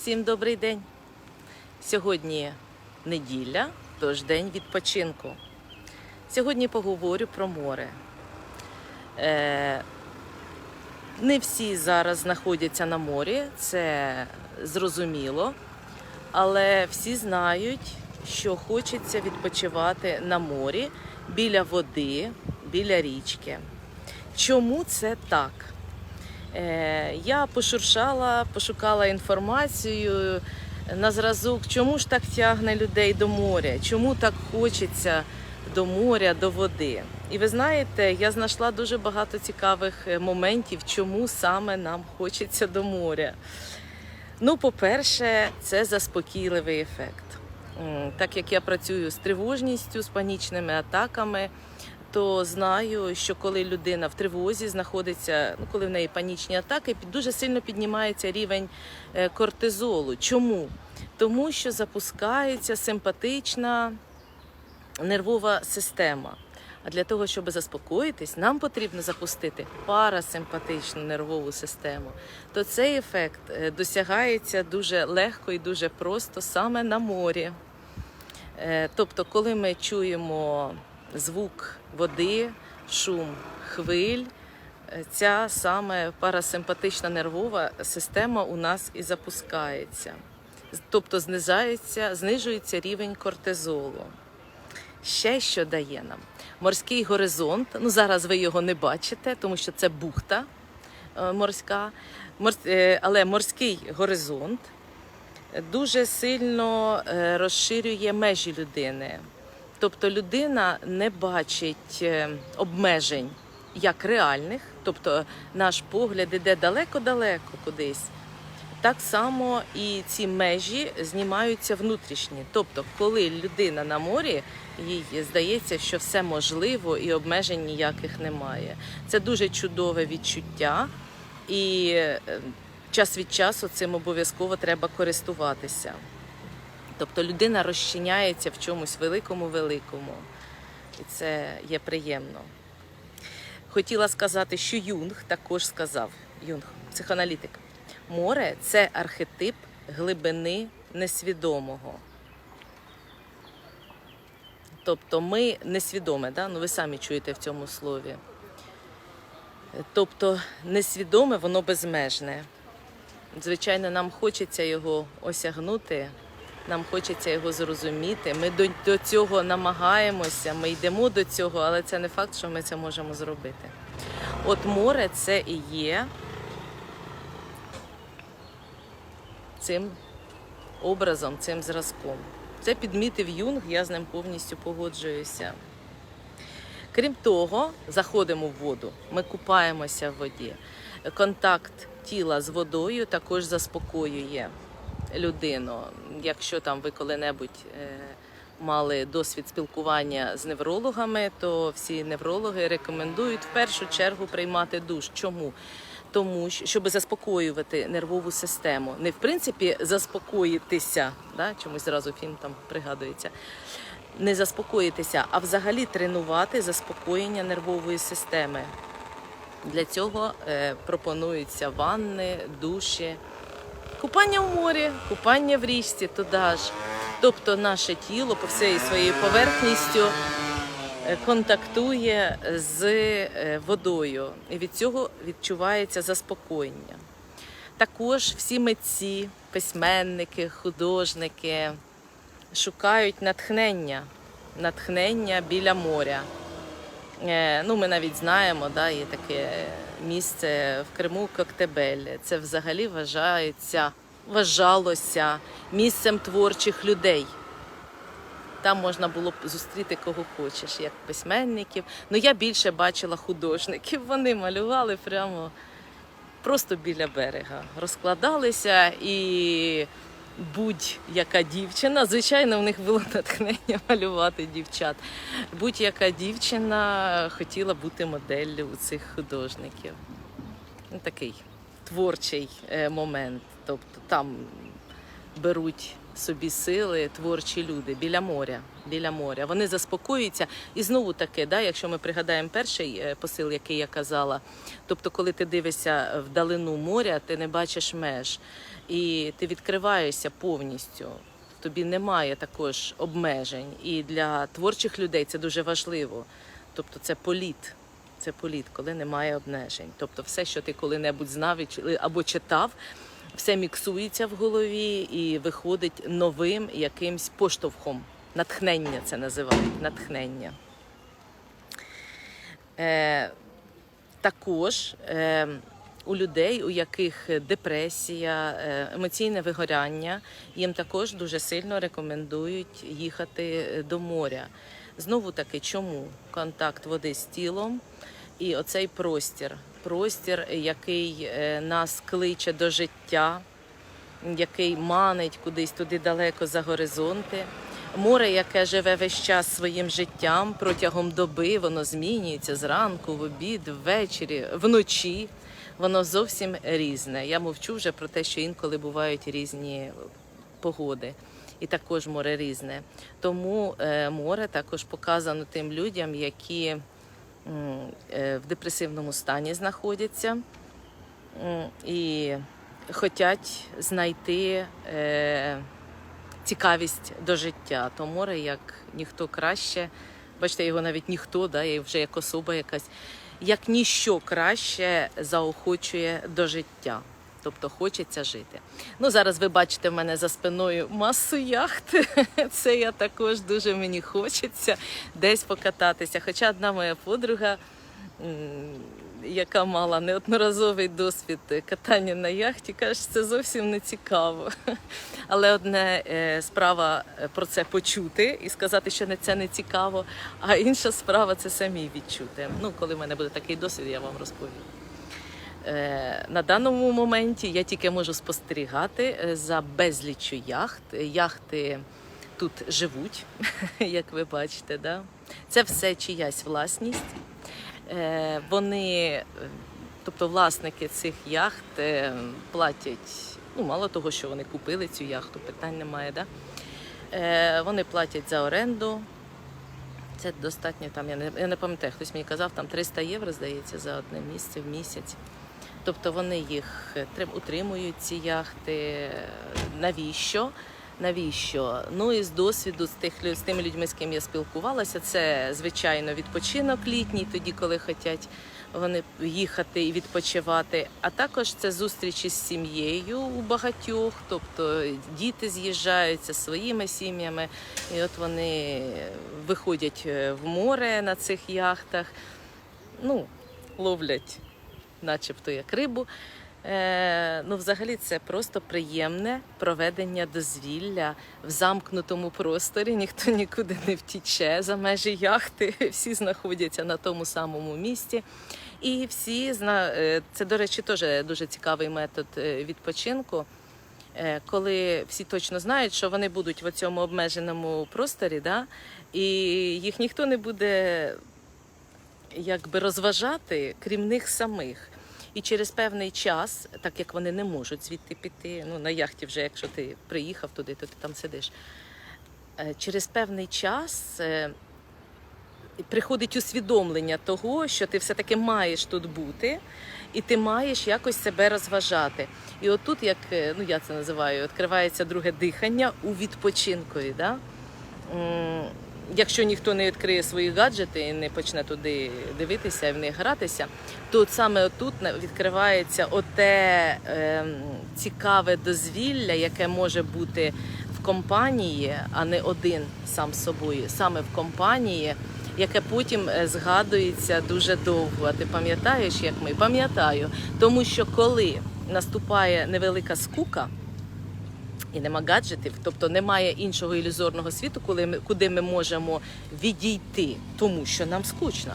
Всім добрий день. Сьогодні неділя, тож день відпочинку. Сьогодні поговорю про море. Е, не всі зараз знаходяться на морі, це зрозуміло, але всі знають, що хочеться відпочивати на морі біля води, біля річки. Чому це так? Е, Я пошуршала, пошукала інформацію на зразок, чому ж так тягне людей до моря, чому так хочеться до моря, до води. І ви знаєте, я знайшла дуже багато цікавих е, моментів, чому саме нам хочеться до моря. Ну, по-перше, це заспокійливий ефект. Так як я працюю з тривожністю, з панічними атаками, то знаю, що коли людина в тривозі знаходиться, ну коли в неї панічні атаки, дуже сильно піднімається рівень е, кортизолу. Чому? Тому що запускається симпатична нервова система. А для того, щоб заспокоїтись, нам потрібно запустити парасимпатичну нервову систему. То цей ефект е, досягається дуже легко і дуже просто саме на морі. Е, Тобто, коли ми чуємо звук води, шум хвиль, ця саме парасимпатична нервова система у нас і запускається. Тобто знижається, знижується рівень кортизолу. Ще що дає нам? Морський горизонт. Ну зараз ви його не бачите, тому що це бухта е, морська. Мор- е, Але морський горизонт дуже сильно е, розширює межі людини. Тобто людина не бачить е, обмежень як реальних, тобто наш погляд іде далеко-далеко кудись. Так само і ці межі знімаються внутрішні. Тобто, коли людина на морі, їй здається, що все можливо і обмежень ніяких немає. Це дуже чудове відчуття, і е, час від часу цим обов'язково треба користуватися. Тобто людина розчиняється в чомусь великому-великому, і це є приємно. Хотіла сказати, що Юнг також сказав, Юнг, психоаналітик, море це архетип глибини несвідомого. Тобто ми несвідоме, да? ну ви самі чуєте в цьому слові. Тобто несвідоме, воно безмежне. Звичайно, нам хочеться його осягнути, нам хочеться його зрозуміти. Ми до, до цього намагаємося, ми йдемо до цього, але це не факт, що ми це можемо зробити. От море це і є цим образом, цим зразком. Це підмітив Юнг, я з ним повністю погоджуюся. Крім того, заходимо в воду, ми купаємося в воді. Контакт тіла з водою також заспокоює людину. Якщо там ви коли-небудь е, мали досвід спілкування з неврологами, то всі неврологи рекомендують в першу чергу приймати душ. Чому? Тому що щоб заспокоювати нервову систему, не в принципі заспокоїтися, да? чомусь зразу фільм там пригадується. Не заспокоїтися, а взагалі тренувати заспокоєння нервової системи. Для цього е, пропонуються ванни, душі, купання в морі, купання в річці туди ж. Тобто наше тіло по всією своєю поверхністю е, контактує з е, водою, і від цього відчувається заспокоєння. Також всі митці, письменники, художники шукають натхнення, натхнення біля моря. Е, Ну, ми навіть знаємо, да, є таке місце в Криму Коктебель. Це взагалі вважається, вважалося місцем творчих людей. Там можна було б зустріти кого хочеш, як письменників. Ну я більше бачила художників. Вони малювали прямо просто біля берега. Розкладалися і будь-яка дівчина, звичайно, в них було натхнення малювати дівчат. Будь-яка дівчина хотіла бути моделлю у цих художників. Ну, такий творчий е, момент. Тобто там беруть собі сили творчі люди біля моря. Біля моря. Вони заспокоюються. І знову таки, да, якщо ми пригадаємо перший е, посил, який я казала, тобто, коли ти дивишся вдалину моря, ти не бачиш меж і ти відкриваєшся повністю. Тобі немає також обмежень. І для творчих людей це дуже важливо. Тобто, це політ. Це політ, коли немає обмежень. Тобто, все, що ти коли-небудь знав або читав, все міксується в голові і виходить новим якимсь поштовхом. Натхнення це називають натхнення. Е, також е, у людей, у яких депресія, е, емоційне вигоряння, їм також дуже сильно рекомендують їхати до моря. Знову таки, чому контакт води з тілом і оцей простір, простір, який е, нас кличе до життя, який манить кудись туди далеко за горизонти. Море, яке живе весь час своїм життям протягом доби, воно змінюється зранку, в обід, ввечері, вночі. Воно зовсім різне. Я мовчу вже про те, що інколи бувають різні погоди, і також море різне. Тому е, море також показано тим людям, які е, в депресивному стані знаходяться і хочуть знайти е, цікавість до життя. То море як ніхто краще, бачите, його навіть ніхто, да, і вже як особа якась, як ніщо краще заохочує до життя. Тобто хочеться жити. Ну зараз ви бачите в мене за спиною масу яхт. Це я також дуже мені хочеться десь покататися. Хоча одна моя подруга, яка мала неодноразовий досвід катання на яхті, каже, що це зовсім не цікаво. Але одне е, справа е, про це почути і сказати, що це не цікаво, а інша справа це самі відчути. Ну, коли в мене буде такий досвід, я вам розповім. Е, На даному моменті я тільки можу спостерігати за безліччю яхт. Яхти тут живуть, як ви бачите. Да? Це все чиясь власність. Е, Вони, е, тобто власники цих яхт, е, платять, ну мало того, що вони купили цю яхту, питань немає. Да? Вони платять за оренду. Це достатньо там, я не, я не пам'ятаю, хтось мені казав, там 300 євро, здається, за одне місце в місяць. Тобто вони їх утримують, ці яхти. Навіщо? Навіщо? Ну і з досвіду з тих з тими людьми, з ким я спілкувалася, це звичайно відпочинок літній, тоді, коли хочуть вони їхати і відпочивати. А також це зустрічі з сім'єю у багатьох, тобто діти з'їжджаються своїми сім'ями, і от вони виходять е, в море на цих яхтах, ну, ловлять начебто як рибу. Е, ну, взагалі, це просто приємне проведення дозвілля в замкнутому просторі. Ніхто нікуди не втіче за межі яхти. Всі знаходяться на тому самому місці. І всі зна... е, це, до речі, теж дуже цікавий метод е, відпочинку. Коли всі точно знають, що вони будуть в цьому обмеженому просторі, да? і їх ніхто не буде якби розважати, крім них самих. І через певний час, так як вони не можуть звідти піти, ну на яхті вже, якщо ти приїхав туди, то ти там сидиш. е, Через певний час е, приходить усвідомлення того, що ти все-таки маєш тут бути, і ти маєш якось себе розважати. І отут, як е, ну я це називаю, відкривається друге дихання у відпочинкові. Да? Якщо ніхто не відкриє свої гаджети і не почне туди дивитися і в них гратися, то саме отут на- відкривається оте ем, цікаве дозвілля, яке може бути в компанії, а не один сам собою, саме в компанії, яке потім е, згадується дуже довго. А ти пам'ятаєш, як ми? Пам'ятаю, тому що коли наступає невелика скука і нема гаджетів, тобто немає іншого ілюзорного світу, коли ми, куди ми можемо відійти, тому що нам скучно.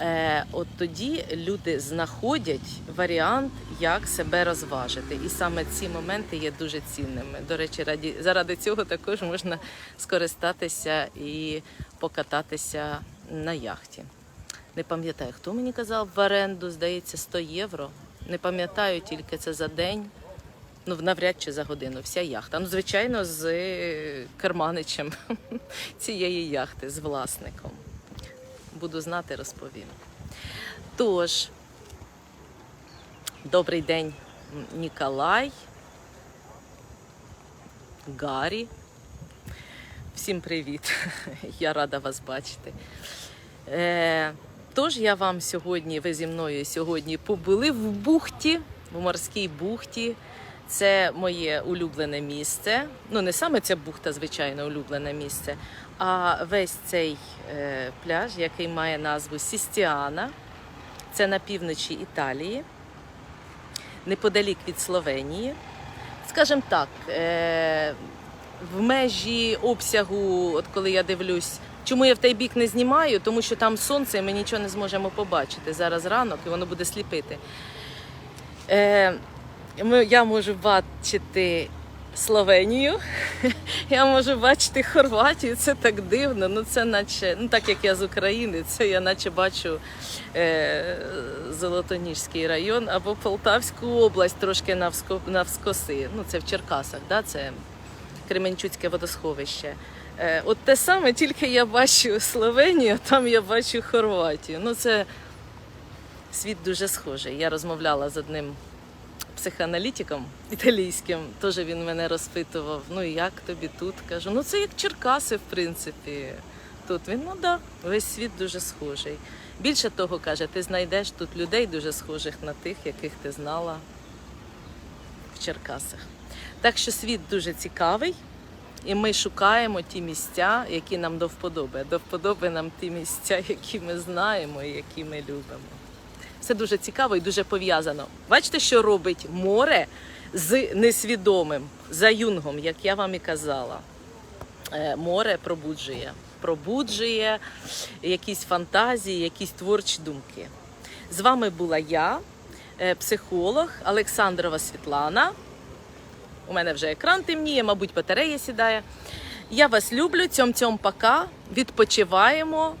Е, от тоді люди знаходять варіант, як себе розважити. І саме ці моменти є дуже цінними. До речі, раді, заради цього також можна скористатися і покататися на яхті. Не пам'ятаю, хто мені казав в оренду, здається, 100 євро. Не пам'ятаю тільки це за день. Ну, навряд чи за годину вся яхта. Ну, звичайно, з е, керманичем цієї яхти, з власником. Буду знати, розповім. Тож, добрий день, Ніколай, Гаррі. Всім привіт! Я рада вас бачити. Е, тож я вам сьогодні, ви зі мною сьогодні побули в бухті, в морській бухті. Це моє улюблене місце. Ну, не саме ця бухта, звичайно, улюблене місце, а весь цей е, пляж, який має назву Сістіана. Це на півночі Італії, неподалік від Словенії. Скажімо так, е, в межі обсягу, от коли я дивлюсь, чому я в той бік не знімаю, тому що там сонце, і ми нічого не зможемо побачити. Зараз ранок і воно буде сліпити. Е, я можу бачити Словенію, я можу бачити Хорватію. Це так дивно. Ну це наче, ну так як я з України, це я наче бачу е, Золотоніжський район або Полтавську область трошки навско, навскоси. Ну це в Черкасах, да? це Кременчуцьке водосховище. Е, от те саме, тільки я бачу Словенію, там я бачу Хорватію. Ну це світ дуже схожий. Я розмовляла з одним психоаналітиком італійським, теж він мене розпитував, ну як тобі тут? Кажу, ну це як Черкаси, в принципі. Тут він, ну да, весь світ дуже схожий. Більше того, каже, ти знайдеш тут людей дуже схожих на тих, яких ти знала в Черкасах. Так що світ дуже цікавий, і ми шукаємо ті місця, які нам до вподоби. До вподоби нам ті місця, які ми знаємо і які ми любимо. Все дуже цікаво і дуже пов'язано. Бачите, що робить море з несвідомим, за юнгом, як я вам і казала. Е, Море пробуджує. Пробуджує якісь фантазії, якісь творчі думки. З вами була я, е, психолог Олександрова Світлана. У мене вже екран темніє, мабуть, батарея сідає. Я вас люблю, цьом-цьом пока. Відпочиваємо.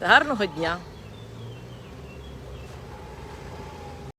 Гарного дня!